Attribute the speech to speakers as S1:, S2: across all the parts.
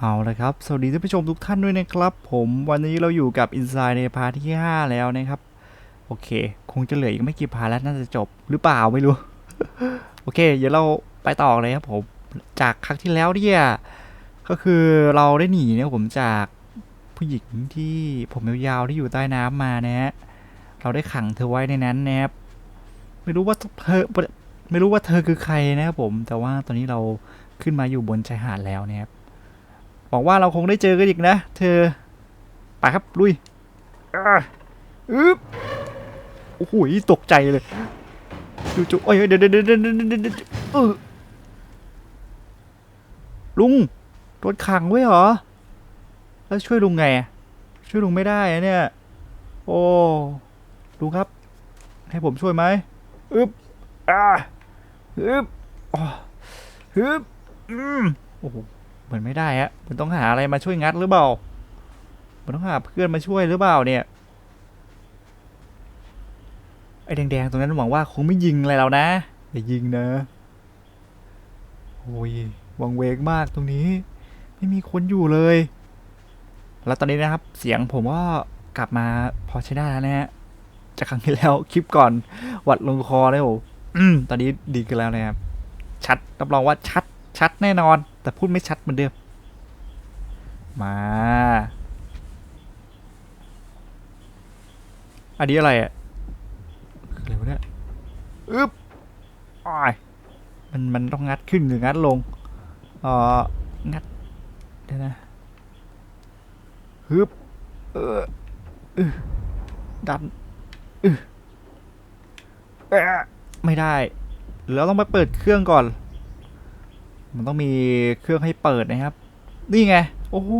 S1: เอาละครับ สวัสดีท่านผู้ชมทุกท่านด้วยนะครับ ผมวันนี้เราอยู่กับ Inside ในพาร์ทที่ 5 แล้วนะครับ โอเค คงจะเหลืออีกไม่กี่พาร์ทแล้วน่าจะจบหรือเปล่าไม่รู้ โอเค เดี๋ยวเราไปต่อเลยครับผม จากครั้งที่แล้วเนี่ยก็คือเราได้หนีเนี่ยผมจากผู้หญิงที่ผมยาวๆที่อยู่ใต้น้ำมานะฮะเราได้ขังเธอไว้ในนั้นนะครับไม่รู้ว่าเธอไม่รู้ว่าเธอคือใครนะครับผม แต่ว่าตอนนี้เราขึ้นมาอยู่บนชายหาดแล้วนะครับ วังว่าเราคงได้เจอกันอีกนะ เธอ ไปครับ ลุยอ่าอึ๊บโอ้โหตกใจเลยจู่ๆโอ้ยเดี๋ยวเดี๋ยวเดี๋ยวเดี๋ยวเดี๋ยวเดี๋ยวเออลุงโดนขังไว้เหรอ แล้วช่วยลุงไงอะช่วยลุงไม่ได้อะเนี่ย โอ้ลุงครับ ให้ผมช่วยไหมอึ๊บอ่าอึ๊บอ๋ออึ๊บอืมโอ้โห เหมือนไม่ได้ฮะมันต้องหาอะไรมาช่วยงัดหรือเปล่า มันต้องหาเพื่อนมาช่วยหรือเปล่าเนี่ย ไอ้แดงๆตรงนั้นหวังว่าคงไม่ยิงอะไรเรานะ อย่ายิงนะโอ้ยวังเวกมากตรงนี้ ไม่มีคนอยู่เลย แล้วตอนนี้นะครับ เสียงผมก็กลับมาพอใช้ได้แล้วนะฮะ จากครั้งที่แล้วคลิปก่อนหวัดลงคอเลยโอ้ตอนนี้ดีกันแล้วนะครับ ชัดรับรองว่าชัด ชัดแน่นอน แต่พูดไม่ชัดเหมือนเดิม มา อันนี้อะไรอะอะไรวะเนี่ยอึ๊บอ้ายมัน มันต้องงัดขึ้นหรืองัดลง เอ่อ งัด เดี๋ยวนะฮึบ เออเออดันเออไม่ได้ แล้วต้องไปเปิดเครื่องก่อน มันต้องมีเครื่องให้เปิดนะครับ นี่ไง โอ้โห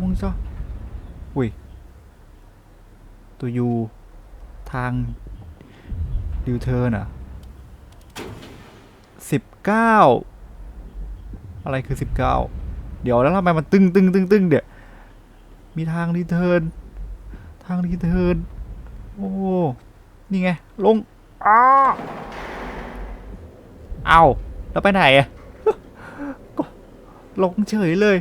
S1: มึงจ้าอุ้ย ตัวยูทางดิวเทอร์น่ะสิบเก้าอะไรคือสิบเก้าเดี๋ยวแล้วทำไมมันตึงตึงตึงตึงเดี๋ยวมีทางรีเทิร์นทางรีเทิร์นโอ้นี่ไง ลงอ้าเอาแล้วไปไหนอะ ลงเฉยเลย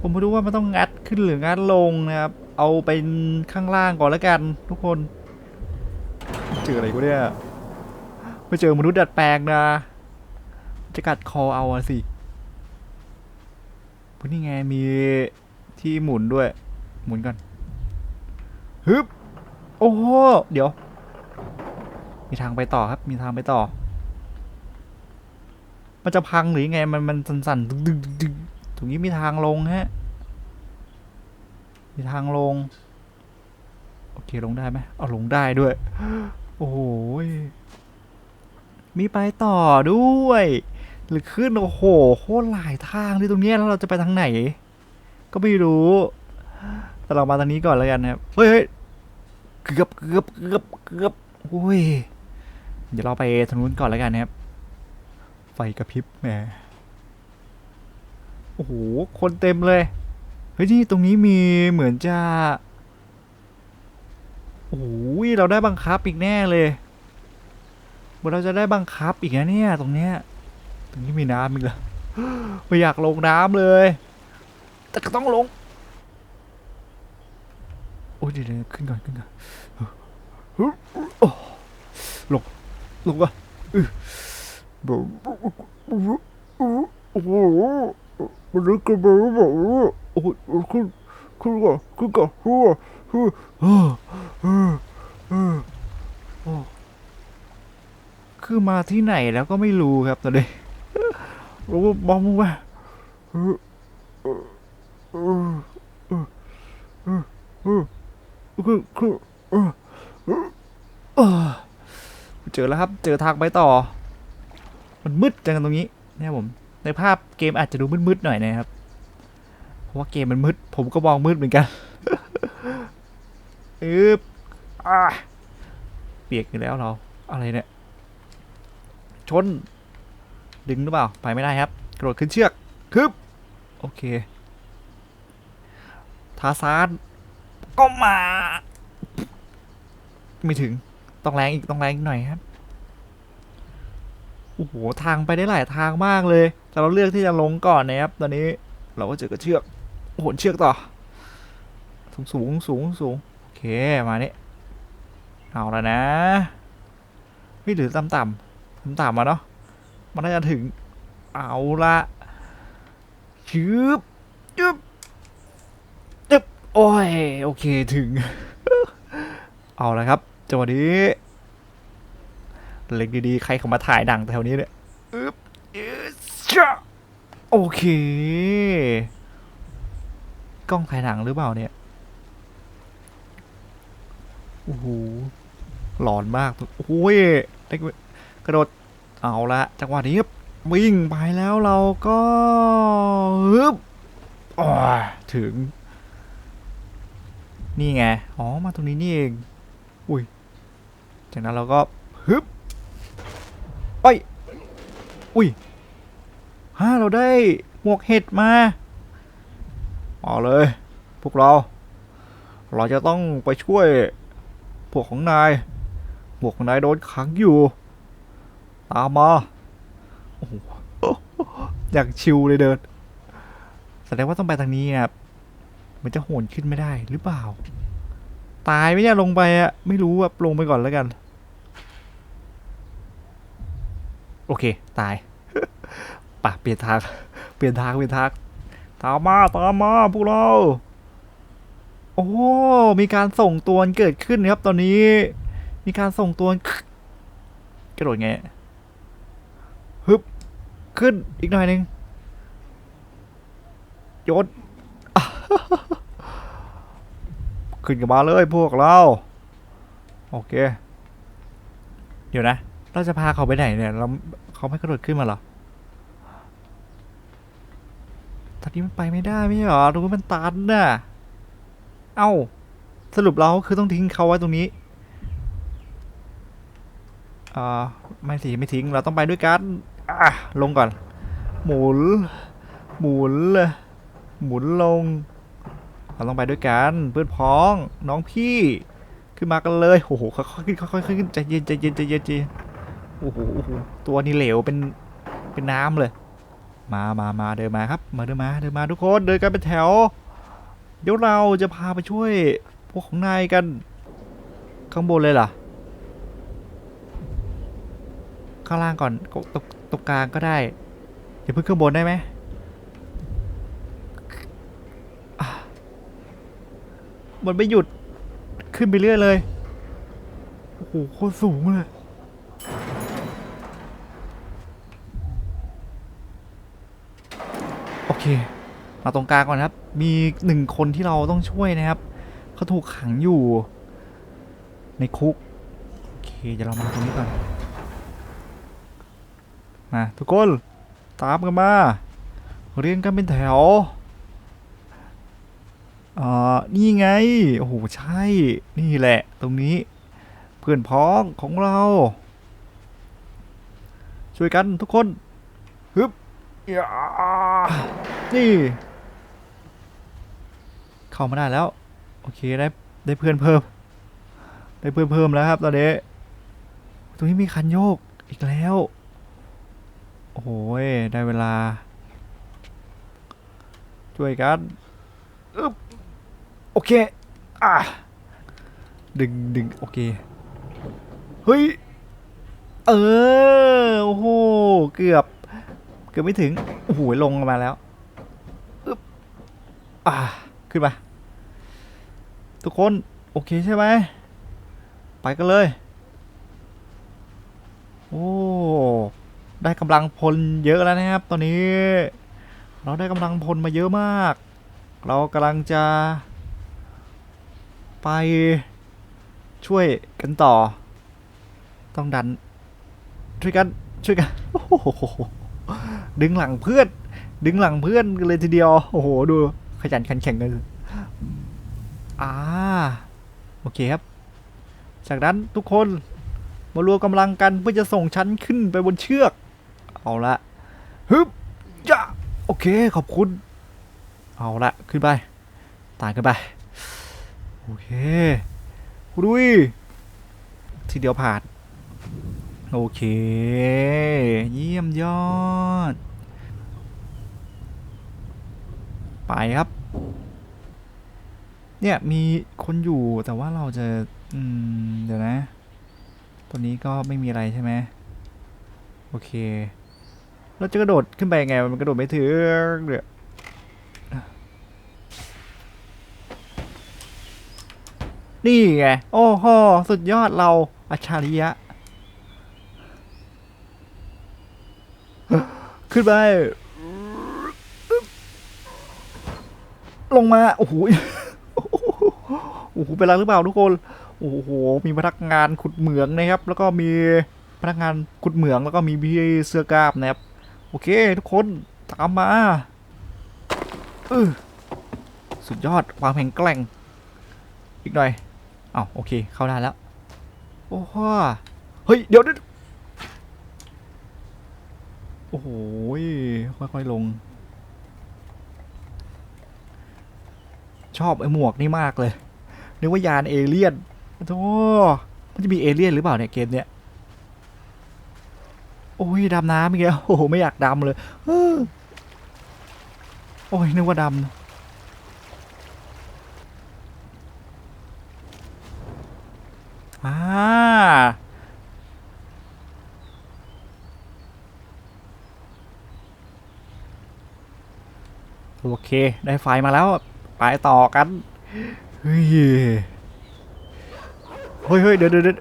S1: ผมไม่รู้ว่ามันต้องงัดขึ้นหรืองัดลงนะครับ เอาเป็นข้างล่างก่อนแล้วกัน ทุกคน เจออะไรกูเนี่ยไม่เจอมนุษย์ดัดแปลงนะ จะกัดคอเอาอะสิพนี่ไงมีที่หมุนด้วย หมุนก่อนฮึบโอ้โห เดี๋ยว มีทางไปต่อครับ มีทางไปต่อ มันจะพังหรือไง มันมันสั่นๆดึงดึงดึงดึงตรงนี้มีทางลงฮะ มีทางลง โอเคลงได้ไหมเอาลงได้ด้วย โอ้โห มีไปต่อด้วย หรือขึ้นโอ้โหโคตรหลายทางเลยตรงนี้แล้วเราจะไปทางไหน ก็ไม่รู้ แต่เรามาทางนี้ก่อนแล้วกันนะครับ เฮ้ยเกือบเกือบเกือบเกือบโอ้ย เดี๋ยวเราไปทางนู้นก่อนแล้วกันนะครับ ไฟกระพริบแหมโอ้โห คนเต็มเลย เฮ้ยนี่ตรงนี้มีเหมือนจะ โอ้โหเราได้บังคับอีกแน่เลยเหมือนเราจะได้บังคับอีกนะเนี่ยตรงเนี้ย ตรงนี้มีน้ำอีกแล้วไม่อยากลงน้ำเลย แต่ก็ต้องลง โอ้ยเดี๋ยวขึ้นก่อนขึ้นก่อนลงลงก่อน อื้อโอ้โหมันลึกกันไปหรือเปล่าโอ้ยขึ้นขึ้นก่อนขึ้นก่อนฮึ่ฮึ่ฮึ่ฮึ่ฮึ่โอ้คือมาที่ไหนแล้วก็ไม่รู้ครับตอนนี้รู้ว่าบอมว่าคือคือเจอแล้วครับ เจอทางไปต่อ มันมืดจังตรงนี้เนี่ยผม ในภาพเกมอาจจะดูมืดๆหน่อยนะครับ เพราะว่าเกมมันมืด ผมก็มองมืดเหมือนกันอึบอ่าเปียกอยู่แล้วเรา อะไรเนี่ย ชน ดึงหรือเปล่า ไปไม่ได้ครับ กระโดดขึ้นเชือกคึบโอเค ทาซานก็มา ไม่ถึง ต้องแรงอีก ต้องแรงอีกหน่อยครับ โอ้โหทางไปได้หลายทางมากเลย แต่เราเลือกที่จะลงก่อนนะครับ ตอนนี้เราก็เจอกับเชือกโหนเชือกต่อ สูงสูงสูงสูงโอเคมาเนี่เอาล้วนะไม่หรือต่ำต่ำต่ำต่ำมาเนาะมันน่าจะถึง เอาละชืบจึบจึบโอ้ยโอเคถึง เอาละครับจังหวะนี้ เล็กดีๆ ใครเข้ามาถ่ายดังแถวนี้เนี่ยอึ๊บอึ๊บโอเค กล้องถ่ายหนังหรือเปล่าเนี่ย โอ้โห หลอนมาก โอ้ยได้กระโดด เอาละจังหวะนี้ครับวิ่งไปแล้วเราก็ฮึบอ๋อถึง นี่ไง อ๋อ มาตรงนี้นี่เอง อุ้ย จากนั้นเราก็ฮึบ ไปอุ้ยฮ่าเราได้หมวกเห็ดมาเอาเลย พวกเรา เราจะต้องไปช่วยพวกของนายพวกของนายโดนขังอยู่ ตามมา โอ้โหอย่างชิวเลยเดิน แสดงว่าต้องไปทางนี้นะครับ มันจะโหนขึ้นไม่ได้หรือเปล่า ตายไหมเนี่ยลงไปอะไม่รู้อะลงไปก่อนแล้วกัน โอเค ตายปะเปลี่ยนทางเปลี่ยนทางเปลี่ยนทางตามมาตามมาพวกเรา โอ้ มีการส่งตัวเกิดขึ้นนะครับตอนนี้ มีการส่งตัว กระโดดไงฮึบขึ้นอีกหน่อยหนึ่งโยนขึ้นกันมาเลยพวกเรา โอเค เดี๋ยวนะ เราจะพาเขาไปไหนเนี่ย เราเขาไม่กระโดดขึ้นมาหรอตอนนี้มันไปไม่ได้ไม่หรอตรงนี้มันตันน่ะ เอ้า สรุปเราคือต้องทิ้งเขาไว้ตรงนี้อ่าไม่สิไม่ทิ้ง เราต้องไปด้วยกันอะลงก่อน หมุน หมุนเลยหมุนลง เราต้องไปด้วยกันเพื่อนพ้อง น้องพี่ ขึ้นมากันเลย โอ้โหค่อยๆขึ้นค่อยๆขึ้นใจเย็นใจเย็นใจเย็นใจเย็น โอ้โหตัวนี้เหลวเป็นเป็นน้ำเลย มามามาเดินมาครับ มาเดินมาเดินมาทุกคนเดินกันเป็นแถว เดี๋ยวเราจะพาไปช่วยพวกของนายกัน ข้างบนเลยเหรอข้างล่างก่อนตรงตรงตรงกลางก็ได้อย่าเพิ่งข้างบนได้ไหมมันไม่หยุดขึ้นไปเรื่อยเลย โอ้โหโคตรสูงเลย โอเค มาตรงกลางก่อนครับ มีหนึ่งคนที่เราต้องช่วยนะครับเขาถูกขังอยู่ ในคุก โอเคเดี๋ยวเรามาตรงนี้ก่อน มาทุกคน ตามกันมา เรียงกันเป็นแถวอ่านี่ไง โอ้โห ใช่ นี่แหละ ตรงนี้ เพื่อนพ้องของเรา ช่วยกันทุกคน นี่ เข้ามาได้แล้ว โอเคได้ได้เพื่อนเพิ่ม ได้เพื่อนเพิ่มแล้วครับตอนนี้ตรงนี้มีคันโยกอีกแล้ว โอ้โหยได้เวลา ช่วยกันอึบโอเค อะ ดึงดึงโอเค เฮ้ย เออ โอ้โห เกือบ กือบไม่ถึงโอ้โหลงมาแล้วอึ๊บอะขึ้นมา ทุกคน โอเคใช่ไหมไปกันเลย โอ้ได้กำลังพลเยอะแล้วนะครับ ตอนนี้ เราได้กำลังพลมาเยอะมาก เรากำลังจะ ไปช่วยกันต่อ ต้องดัน ช่วยกัน ช่วยกัน โอ้โห ดึงหลังเพื่อน ดึงหลังเพื่อนกันเลยทีเดียว โอ้โห ดู ขยันขันแข่งกันอ่า โอเคครับ จากนั้นทุกคนมารวมกำลังกันเพื่อจะส่งฉันขึ้นไปบนเชือก เอาละฮึบจ้าโอเค ขอบคุณ เอาละขึ้นไปต่ายขึ้นไป โอเคดุยทีเดียวผ่าน โอเค เยี่ยมยอด ไปครับ เนี่ยมีคนอยู่แต่ว่าเราจะ อืม เดี๋ยวนะ ตัวนี้ก็ไม่มีอะไรใช่ไหมโอเค เราจะกระโดดขึ้นไปยังไง มันกระโดดไม่ถึงเดี๋ยวนี่ไง โอ้โห สุดยอดเราอัจฉริยะ ขึ้นไป ลงมา โอ้โหโอ้โหเป็นไรหรือเปล่าทุกคน โอ้โห มีพนักงานขุดเหมืองนะครับ แล้วก็มีพนักงานขุดเหมืองแล้วก็มีพี่เสื้อกามนะครับ โอเค ทุกคน ตามมาเออสุดยอดความแข็งแกร่ง อีกหน่อยอ้าวโอเค เข้าได้แล้ว โอ้โหเฮ้ย เดี๋ยวเดี๋ยว โอ้โห ค่อยๆลง ชอบไอ้หมวกนี่มากเลย นึกว่ายานเอเลี่ยนโธ่มันจะมีเอเลี่ยนหรือเปล่าเนี่ยเกมเนี้ย โอ้ยดำน้ำอีกแล้วโอ้โห ไม่อยากดำเลยโอ้ยนึกว่าดำอ่า โอเค ได้ไฟมาแล้ว ไปต่อกัน เฮ้ย เฮ้ยเดี๋ยวเดี๋ยวเดี๋ยว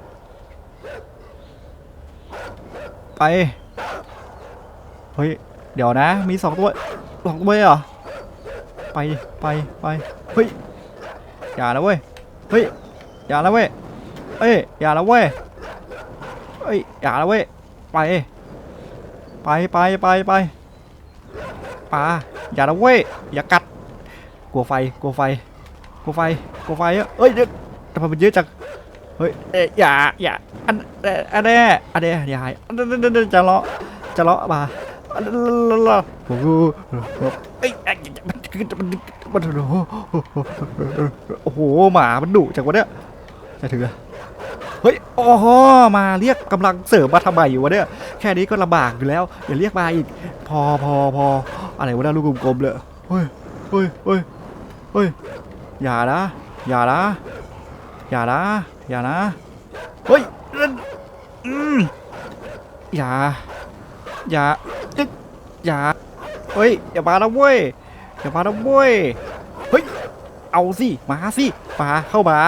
S1: ไป เฮ้ย เดี๋ยวนะ มีสองตัวสองตัวเหรอ ไป ไป ไป เฮ้ย อย่านะเว้ย เฮ้ย อย่านะเว้ย เอ้ย อย่านะเว้ย เอ้ย อย่านะเว้ย ไป ไป ไป ไป ไปปลา อย่านะเว้ย อย่ากัด กลัวไฟ กลัวไฟ กลัวไฟ กลัวไฟอะเอ้ยเดี๋ยวทำไมมันเยอะจัง เฮ้ยเอ้ยอย่า อย่า อันอันแน่อันแน่อย่าให้อันนั้นอันนั้นจะเลาะ จะเลาะมาอันนั้นโอ้โหเอ้ยเอ้ยมันมันมันโอ้โห หมา มันดุจังวะเนี่ยจะถือเฮ้ยโอ้โหมาเรียกกำลังเสริมมาทำไมอยู่วะเนี่ย แค่นี้ก็ลำบากอยู่แล้ว อย่าเรียกมาอีก พอพอพอ อะไรวะเนี่ยลูกกลมๆเลยเฮ้ยเฮ้ยเฮ้ยเฮ้ยอย่านะอย่านะอย่านะอย่านะเฮ้ยอืมอย่าอย่าอย่าเฮ้ยอย่ามานะเว้ยอย่ามานะเว้ยเฮ้ยเอาสิมาสิมาเข้ามา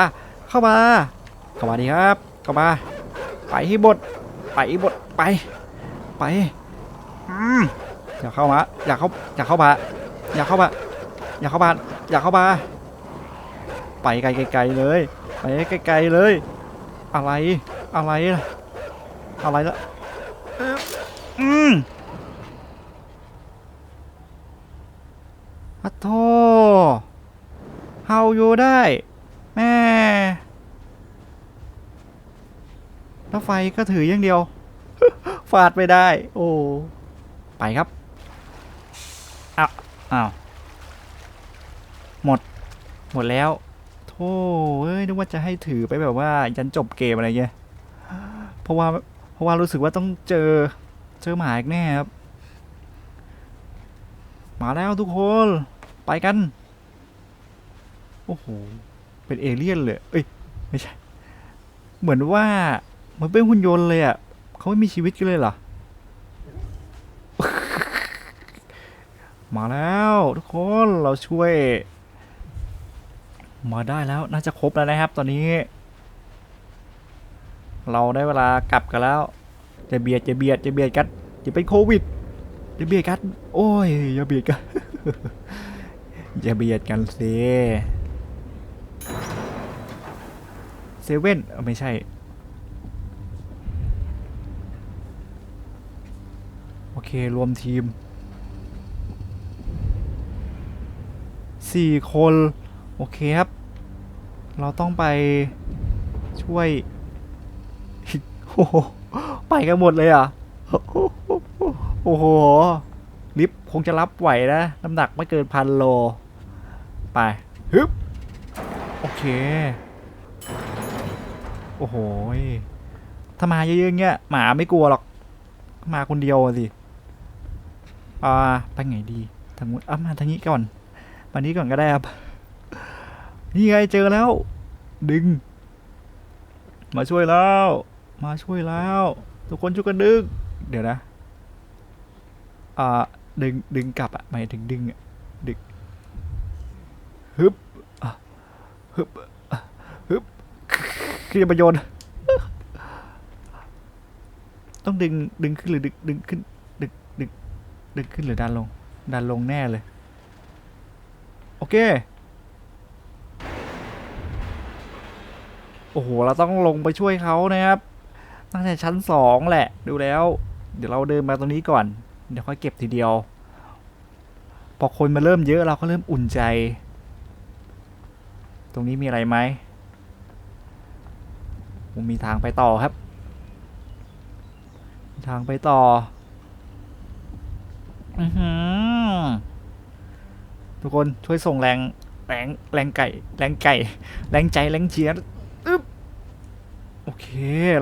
S1: เข้ามาเข้ามาดีครับเข้ามาไปให้หมดไปให้หมดไปไปอืม อย่าเข้ามาอย่าเข้าอย่าเข้ามาอย่าเข้ามาอย่าเข้ามาอย่าเข้ามาไปไกลๆเลยไปไกลๆเลย อะไรอะไรอะไรละอืมอะโทเฮาอยู่ได้แม่แล้วไฟก็ถืออย่างเดียว ฟาดไม่ได้ โอ้ ไปครับ อ้าว หมด หมดแล้ว โธ่เอ้ย นึกว่าจะให้ถือไปแบบว่ายันจบเกมอะไรเงี้ย เพราะว่า เพราะว่ารู้สึกว่าต้องเจอ เจอหมาอีกแน่ครับ มาแล้วทุกคน ไปกัน โอ้โห เป็นเอเลี่ยนเลย เอ้ย ไม่ใช่ เหมือนว่ามันเป็นหุ่นยนต์เลยอะเขาไม่มีชีวิตกันเลยเหรอ มาแล้วทุกคนเราช่วย มาได้แล้วน่าจะครบแล้วนะครับ ตอนนี้ เราได้เวลากลับกันแล้ว จะเบียดจะเบียดจะเบียดกันจะเป็นโควิดจะเบียดกัน โอ้ยอย่าเบียดกันอย่าเบียดกันสิเซเว่นไม่ใช่โอเค รวมทีม สี่คน โอเคครับ เราต้องไปช่วยโอ้โหไปกันหมดเลยอะ โอ้โห ลิฟต์คงจะรับไหวนะ น้ำหนักไม่เกินพันโล ไปฮึบโอเค โอ้โหถ้ามาเยอะๆเงี้ยหมาไม่กลัวหรอก มาคนเดียวสิ อ่า ไปไงดี ทางนู้นอะมาทางนี้ก่อน มานนี้ก่อนก็ได้ครับ นี่ไงเจอแล้ว ดึง มาช่วยแล้ว มาช่วยแล้ว ทุกคนช่วยกันดึง เดี๋ยวนะอ่าดึงดึงกลับอะหมายถึงดึงอะดึงฮึบฮึบฮึบคือประโยชน์ต้องดึงดึงขึ้นหรือดึงดึงขึ้นดึงดึงดึงขึ้นหรือดันลง ดันลงแน่เลย โอเค โอ้โห เราต้องลงไปช่วยเขานะครับตั้งแต่ชั้นสองแหละ ดูแล้ว เดี๋ยวเราเดินมาตรงนี้ก่อน เดี๋ยวค่อยเก็บทีเดียว พอคนมาเริ่มเยอะเราก็เริ่มอุ่นใจ ตรงนี้มีอะไรไหมผมมีทางไปต่อครับ ทางไปต่อ อือหือ ทุกคนช่วยส่งแรงแรงแรงไก่ แรงไก่ แรงใจแรงเชียร์อึ๊บโอเค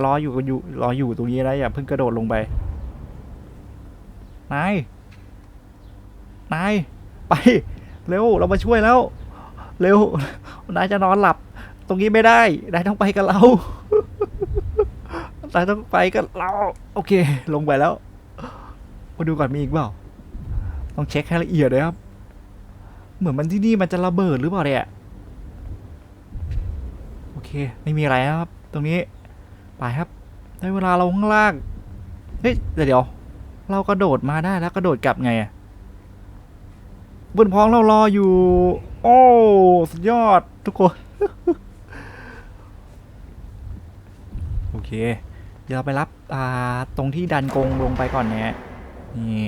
S1: รออยู่กันอยู่รออยู่ตรงนี้นะอย่าเพิ่งกระโดดลงไปนายนายไป เร็วเรามาช่วยแล้ว เร็วนายจะนอนหลับ ตรงนี้ไม่ได้นายต้องไปกับเรานายต้องไปกับเรา โอเค ลงไปแล้วมาดูก่อนมีอีกเปล่าต้องเช็คให้ละเอียดเลยครับ เหมือนมันที่นี่มันจะระเบิดหรือเปล่าเนี่ยโอเค ไม่มีอะไรนะครับ ตรงนี้ ไปครับ ได้เวลาเราข้างล่าง เฮ้ยเดี๋ยว เรากระโดดมาได้แล้วกระโดดกลับไงอะบนพ้องเรารออยู่ โอ้สุดยอดทุกคน โอเค เดี๋ยวเราไปรับอ่าตรงที่ดันกงลงไปก่อนเนี่ยนี่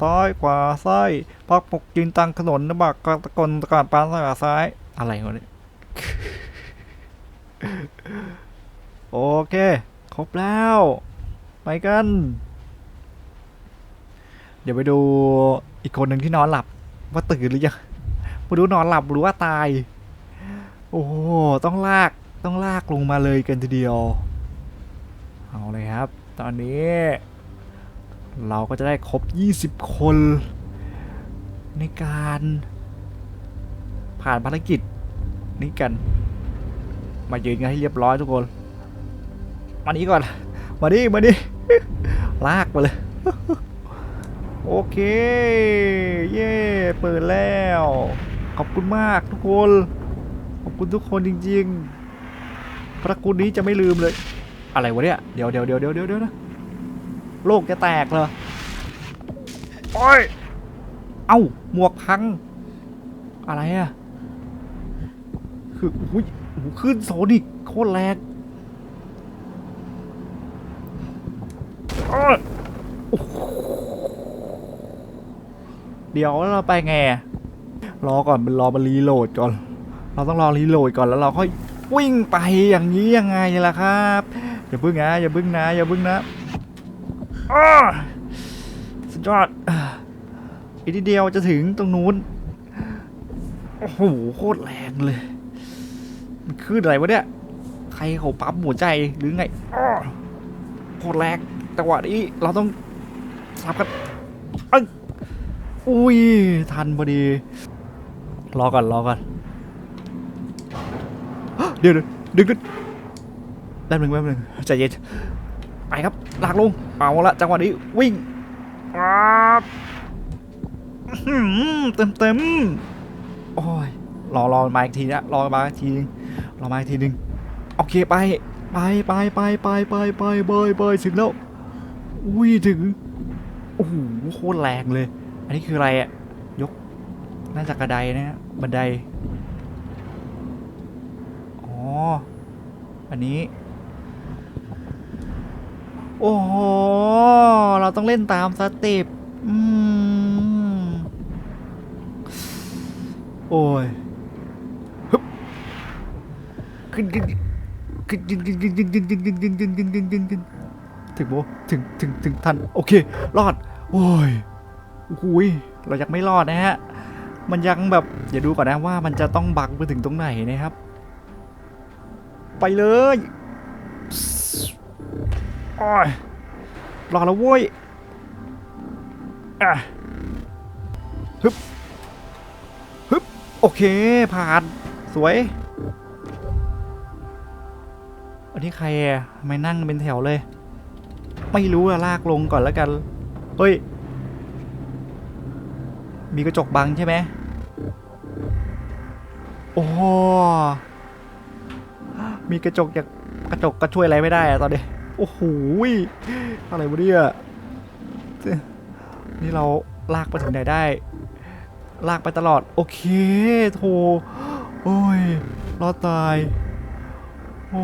S1: ซ้ายขวาซ้ายพักปกยืนตังถนนนบักกตะกนตะการปานซ้ายขวาซ้ายอะไรวะเนี่ยโอเค ครบแล้ว ไปกัน เดี๋ยวไปดูอีกคนหนึ่งที่นอนหลับ ว่าตื่นหรือยังมาดูนอนหลับหรือว่าตาย โอ้โหต้องลากต้องลากลงมาเลยกันทีเดียว เอาเลยครับ ตอนนี้ เราก็จะได้ครบ 20 คน ในการผ่านภารกิจนี้กัน มายืนกันให้เรียบร้อยทุกคน มานี้ก่อน มาดิมาดิลากมาเลย โอเค เย่เปิดแล้ว ขอบคุณมากทุกคน ขอบคุณทุกคนจริง ๆ พระคุณนี้จะไม่ลืมเลย อะไรวะเนี่ย เดี๋ยวเดี๋ยวเดี๋ยวเดี๋ยวเดี๋ยวเดี๋ยวนะ โลกจะแตกเหรอโอ้ยเอ้าหมวกพัง อะไรอะคืออุ้ยโอ้โหขึ้นโซนิกโคตรแรงอ้าวโอ้โหเดี๋ยวแล้วเราไปไงอะรอก่อนมันรอมันรีโหลดก่อน เราต้องรอรีโหลดก่อนแล้วเราค่อยวิ่งไปอย่างนี้ยังไงล่ะครับ อย่าพึ่งนะอย่าพึ่งนะอย่าพึ่งนะอ้า สุดยอดอีกนิดเดียวจะถึงตรงนู้น โอ้โห โคตรแรงเลย มันขึ้นอะไรวะเนี่ย ใครเขาปั๊มหัวใจหรือไงโคตรแรงจังหวะนี้เราต้องสับกันอุ้ย ทันพอดี รอก่อนรอก่อนเดี๋ยวดึงดึงแป๊บหนึงแป๊บหนึงใจเย็น ไปครับลากลงเอาละจังหวะนี้วิ่งครับเต็มเต็มๆโอ้ยรอรอมาอีกทีนะรอมาอีกทีนึงรอมาอีกทีนึงโอเคไปไปไปไปไปไปไปไปไปถึงแล้วอุ้ยถึงโอ้โหโคตรแรงเลย อันนี้คืออะไรอะยกน่าจะกระไดนะฮะบันไดอ๋ออันนี้ โอ้โห เราต้องเล่นตามสเต็ปอืม โอ้ยฮึบขึ้นขึ้นขึ้นขึ้นขึ้นขึ้นขึ้นขึ้นขึ้นขึ้นขึ้นขึ้นขึ้นขึ้นขึ้นถึงโบถึงถึงถึงทัน โอเค รอด โอ้ยโอ้โหยเรายังไม่รอดนะฮะ มันยังแบบอย่าดูก่อนนะว่ามันจะต้องบังไปถึงตรงไหนนะครับ ไปเลย โอ้ยรอแล้วเว้ยอะฮึบฮึบโอเค ผ่าน สวย อันนี้ใครอะทำไมนั่งเป็นแถวเลย ไม่รู้อะลากลงก่อนแล้วกัน เฮ้ย มีกระจกบังใช่ไหมโอ้มีกระจกจากกระจกก็ช่วยอะไรไม่ได้อะตอนนี้ โอ้โหอะไรวะเนี่ยนี่เราลากไปถึงไหนได้ ลากไปตลอด โอเคโถโอ้ยรอดตาย โอ้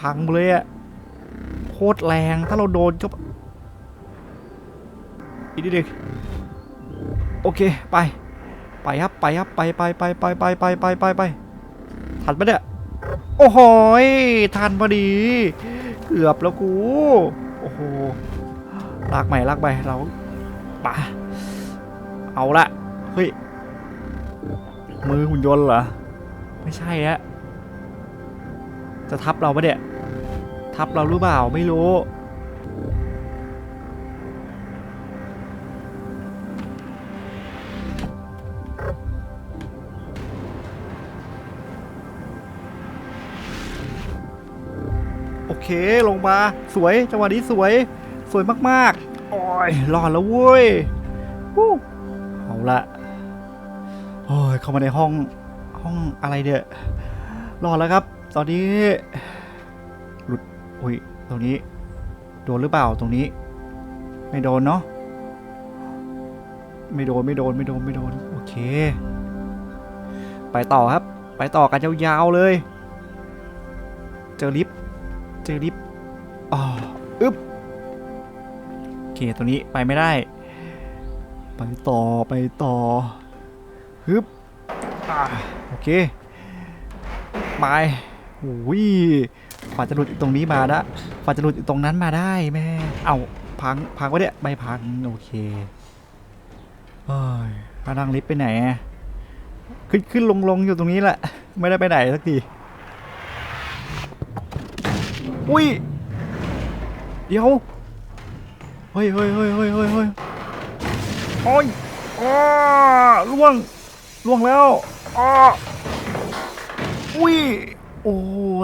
S1: พังเลยอะโคตรแรงถ้าเราโดนก็อีกนิดเดียวโอเค ไป ไปครับ ไปครับ ไปไปไปไปไปไปไปไปไปทันปเนี่ย โอ้โหทันพอดี เกือบแล้วกู โอ้โห ลากใหม่ลากไปเราปะเอาละ เฮ้ย มือหุ่นยนต์เหรอ ไม่ใช่ฮะ จะทับเราปะเนี่ย ทับเราหรือเปล่าไม่รู้ เคลงมาสวยจังหวะนี้สวย สวยมากๆโอ้ยรอดแล้วเว้ยวู้เอาละโอ้ยเข้ามาในห้องห้องอะไรเนี่ยรอดแล้วครับ ตอนนี้ หลุดโอ้ยตรงนี้ โดนหรือเปล่าตรงนี้ ไม่โดนเนาะไม่โดนไม่โดนไม่โดนไม่โดนโอเค ไปต่อครับ ไปต่อกันยาวๆเลย เจอลิฟต์ เจอลิฟต์อ๋ออึ๊บโอเคตัวนี้ไปไม่ได้ ไปต่อไปต่อฮึบอ่าโอเคไปโอ้ยกว่าจะหลุดอีกตรงนี้มาได้กว่าจะหลุดอีกตรงนั้นมาได้แม่เอาพังพังวะเนี่ยไม่พังโอเคเอ้ยพานั่งลิฟต์ไปไหนขึ้นขึ้นลงลงอยู่ตรงนี้แหละ ไม่ได้ไปไหนสักที อุ้ย เดี๋ยว เฮ้ยเฮ้ยเฮ้ยเฮ้ยเฮ้ยเฮ้ยโอ้ยอ้าล่วง ล่วงแล้วอ้าอุ้ย โอ้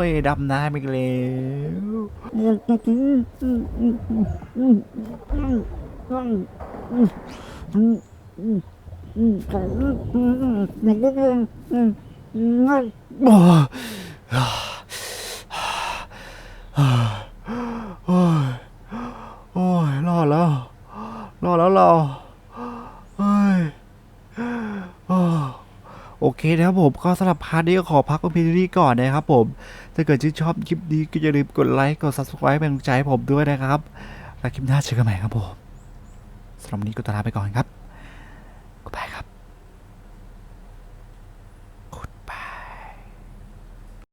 S1: ย ดำน้ำอีกแล้วโอ้ย โอ้ย โอ้ย รอดแล้ว รอดแล้วเราเฮ้ยโอ้โอเคนะครับผมก็สำหรับพาร์ทนี้ก็ขอพักเพียงนี้ก่อนนะครับผม ถ้าเกิดชื่นชอบคลิปนี้ก็อย่าลืมกดไลค์ กด subscribe เป็นกำลังใจให้ผมด้วยนะครับ แล้วคลิปหน้าเจอกันใหม่ครับผมสำหรับวันนี้ก็ตลาไปก่อนครับ